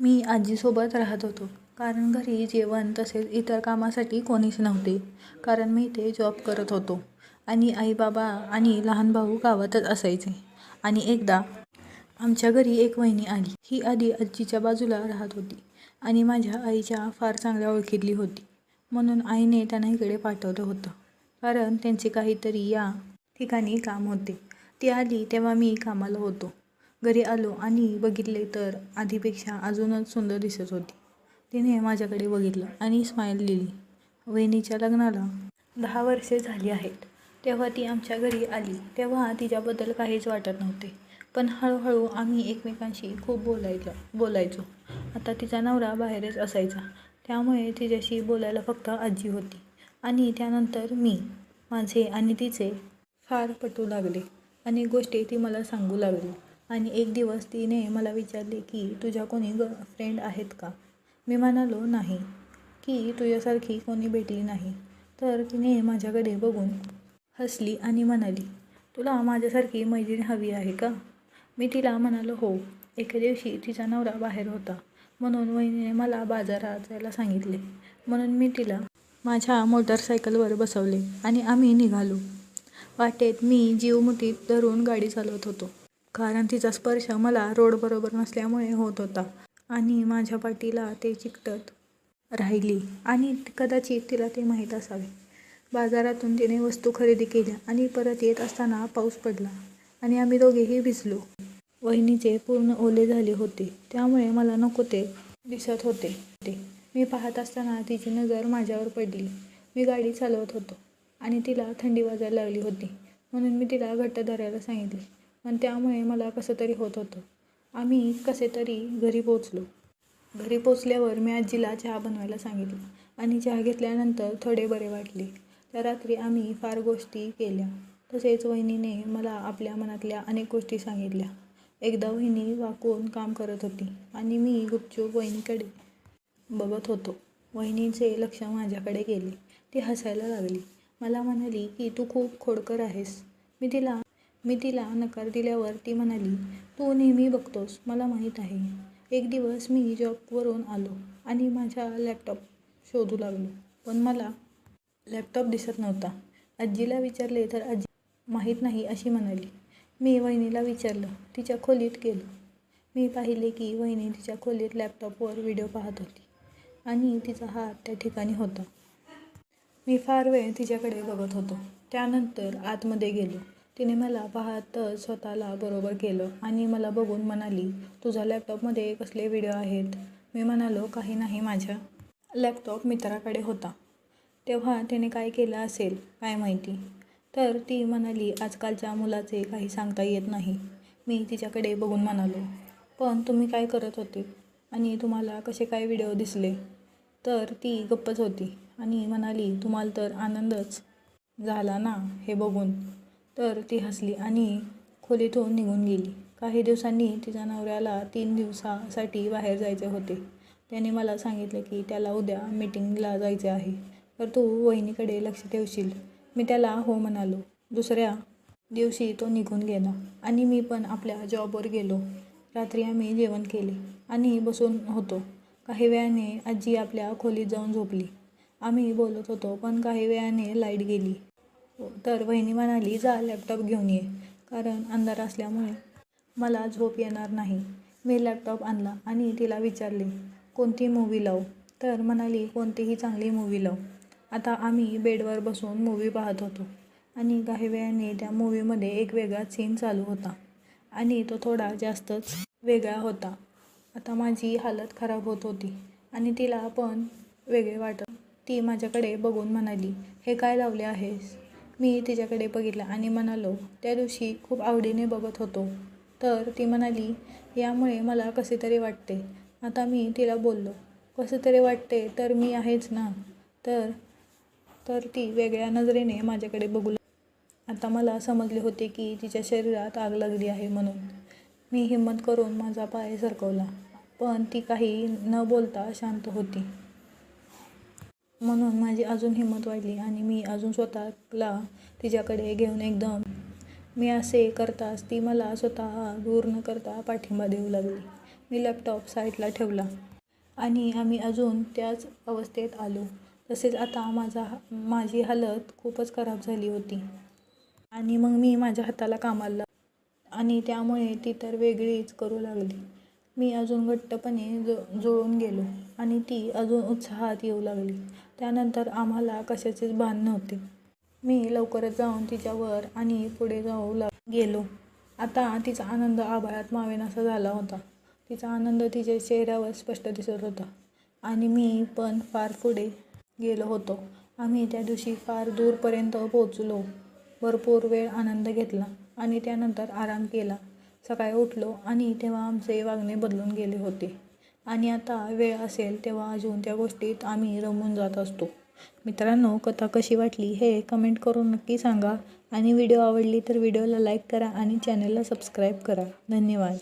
मी आजीसोबत राहत होतो. कारण घरी जेवण तसेच इतर कामासाठी कोणीच नव्हते. कारण मी इथे जॉब करत होतो. आणि आई बाबा आणि लहान भाऊ गावातच असायचे. आणि एकदा आमच्या घरी एक वहिनी आली. ही आधी आजीच्या बाजूला राहत होती. आणि माझ्या आईच्या फार चांगल्या ओळखीतली होती. म्हणून आईने त्यांना इकडे पाठवलं होतं. कारण त्यांचे काहीतरी या ठिकाणी काम होते. ती आली तेव्हा मी कामाला होतो. घरी आलो आणि बघितले तर आधीपेक्षा अजूनच सुंदर दिसत होती. तिने माझ्याकडे बघितलं आणि स्माईल दिली. वहिनीच्या लग्नाला दहा वर्षे झाली आहेत. तेव्हा ती आमच्या घरी आली. तेव्हा तिच्याबद्दल काहीच वाटत नव्हते. पण हळूहळू आम्ही एकमेकांशी खूप बोलायचं बोलायचो. आता तिचा नवरा बाहेरच असायचा. त्यामुळे तिच्याशी बोलायला फक्त आजी होती. आणि त्यानंतर मी माझे आणि तिचे फार पटू लागले. अनेक गोष्टी ती मला सांगू लागली. आणि एक दिवस तिने मला विचारले की तुझ्या कोणी ग फ्रेंड आहेत का? मी म्हणालो नाही. की तुझ्यासारखी कोणी भेटली नाही. तर तिने माझ्याकडे बघून हसली आणि म्हणाली तुला माझ्यासारखी मैत्रीण हवी आहे का? मी तिला म्हणालो हो. एके दिवशी तिचा नवरा बाहेर होता म्हणून वहिनीने मला बाजारात जायला सांगितले. म्हणून मी तिला माझ्या मोटरसायकलवर बसवले आणि आम्ही निघालो. वाटेत मी जीव मुठीत धरून गाडी चालवत होतो. कारण तिचा स्पर्श मला रोड बरोबर नसल्यामुळे होत होता आणि माझ्या पाठीला ते चिकटत राहिली आणि कदाचित तिला ते माहीत असावे. बाजारातून तिने वस्तू खरेदी केल्या आणि परत येत असताना पाऊस पडला आणि आम्ही दोघेही भिजलो. वहिनीचे पूर्ण ओले झाले होते त्यामुळे मला नको ते दिसत होते. ते मी पाहत असताना तिची नजर माझ्यावर पडली. मी गाडी चालवत होतो आणि तिला थंडी वाजायला लागली होती म्हणून मी तिला घट्ट धरायला सांगितले. पण त्यामुळे मला कसं तरी होत होतं. आम्ही कसे तरी घरी पोचलो घरी पोचल्यावर मी आजीला चहा बनवायला सांगितलं आणि चहा घेतल्यानंतर थोडे बरे वाटले. त्या रात्री आम्ही फार गोष्टी केल्या. तसेच वहिनीने मला आपल्या मनातल्या अनेक गोष्टी सांगितल्या. एकदा वहिनी वाकून काम करत होती आणि मी गुपचूप वहिनीकडे बघत होतो. वहिनीचे लक्ष माझ्याकडे गेले. ती हसायला लागली. मला म्हणाली की तू खूप खोडकर आहेस. मी तिला मी तिला नकार दिल्यावर ती म्हणाली तू नेहमी बघतोस मला माहीत आहे. एक दिवस मी जॉबवरून आलो आणि माझा लॅपटॉप शोधू लागलो. पण मला लॅपटॉप दिसत नव्हता. आजीला विचारले तर आजी माहीत नाही अशी म्हणाली. मी वहिनीला विचारलं तिच्या खोलीत गेलो? मी पाहिले की वहिनी तिच्या खोलीत लॅपटॉपवर व्हिडिओ पाहत होती आणि तिचा हात त्या ठिकाणी होता. मी फार वेळ तिच्याकडे बघत होतो. त्यानंतर आतमध्ये गेलो. तिने मला पाहतच स्वतःला बरोबर केलं आणि मला बघून म्हणाली तुझ्या लॅपटॉपमध्ये कसले व्हिडिओ आहेत? मी म्हणालो काही नाही माझ्या. लॅपटॉप मित्राकडे होता. तेव्हा तिने काय केलं असेल काय माहिती. तर ती म्हणाली आजकालच्या मुलाचे काही सांगता येत नाही. मी तिच्याकडे बघून म्हणालो पण तुम्ही काय करत होते? आणि तुम्हाला कसे काय व्हिडिओ दिसले? तर ती गप्पच होती आणि म्हणाली तुम्हाला तर आनंदच झाला ना हे बघून. तर ती हसली आणि खोलीतून निघून गेली. काही दिवसांनी तिच्या नवऱ्याला तीन दिवसासाठी बाहेर जायचे होते. त्याने मला सांगितले की त्याला उद्या मीटिंगला जायचे आहे. तर तू वहिनीकडे लक्ष ठेवशील. मी त्याला हो म्हणालो. दुसऱ्या दिवशी तो निघून गेला आणि मी पण आपल्या जॉबवर गेलो. रात्री आम्ही जेवण केले आणि बसून होतो. काही वेळाने आजी आपल्या खोलीत जाऊन झोपली. आम्ही बोलत होतो पण काही वेळाने लाइट गेली. हो, तर वहिनी म्हणाली जा लॅपटॉप घेऊन ये. कारण अंधार असल्यामुळे मला झोप येणार नाही. मी लॅपटॉप आणला आणि तिला विचारले कोणती मूवी लावू? तर म्हणाली कोणतीही चांगली मूवी लाव. आता आम्ही बेडवर बसून मूवी पाहत होतो आणि काही वेळाने त्या मूवीमध्ये एक वेगळा सीन चालू होता आणि तो थोडा जास्तच वेगळा होता. आता माझी हालत खराब होत होती आणि तिला पण वेगळे वाटत. ती माझ्याकडे बघून म्हणाली हे काय लावले आहेस? मी तिच्याकडे बघितलं आणि म्हणालो त्या दिवशी खूप आवडीने बघत होतो. तर ती म्हणाली यामुळे मला कसे तरी वाटते. आता मी तिला बोललो कसं तरी वाटते तर मी आहेच ना? तर तर ती वेगळ्या नजरेने माझ्याकडे बघू आता मला समजले होते की तिच्या शरीरात आग लागली आहे म्हणून. मी हिंमत करून माझा पाय सरकवला पण ती काही न बोलता शांत होती. म्हणून माझी अजून हिंमत वाढली आणि मी अजून स्वतःला तिच्याकडे घेऊन एकदम मी असे करताच ती मला स्वतः दूर न करता पाठिंबा देऊ लागली. मी लॅपटॉप साईडला ठेवला आणि आम्ही अजून त्याच अवस्थेत आलो. तसेच आता माझा माझी हालत खूपच खराब झाली होती आणि मग मी माझ्या हाताला कामाला आणि त्यामुळे ती तर वेगळीच करू लागली. मी अजून घट्टपणे ज जुळून गेलो आणि ती अजून उत्साहात येऊ लागली. त्यानंतर आम्हाला कशाचेच भान नव्हते. मी लवकरच जाऊन तिच्यावर आणि पुढे जाऊ लाग गेलो. आता तिचा आनंद आभाळात मावेनासा झाला होता. तिचा आनंद तिच्या चेहऱ्यावर स्पष्ट दिसत होता. आणि मी पण फार पुढे गेलो होतो. आम्ही त्या दिवशी फार दूरपर्यंत पोचलो भरपूर वेळ आनंद घेतला आणि त्यानंतर आराम केला. सकाळी उठलो आणि तेव्हा आमचे वागणे बदलून गेले होते. आणि आता वेळ असेल तेव्हा अजून त्या गोष्टीत आम्ही रमून जात असतो. मित्रांनो कथा कशी वाटली हे कमेंट करून नक्की सांगा. आणि व्हिडिओ आवडली तर व्हिडिओला लाईक करा आणि चॅनलला सबस्क्राईब करा. धन्यवाद.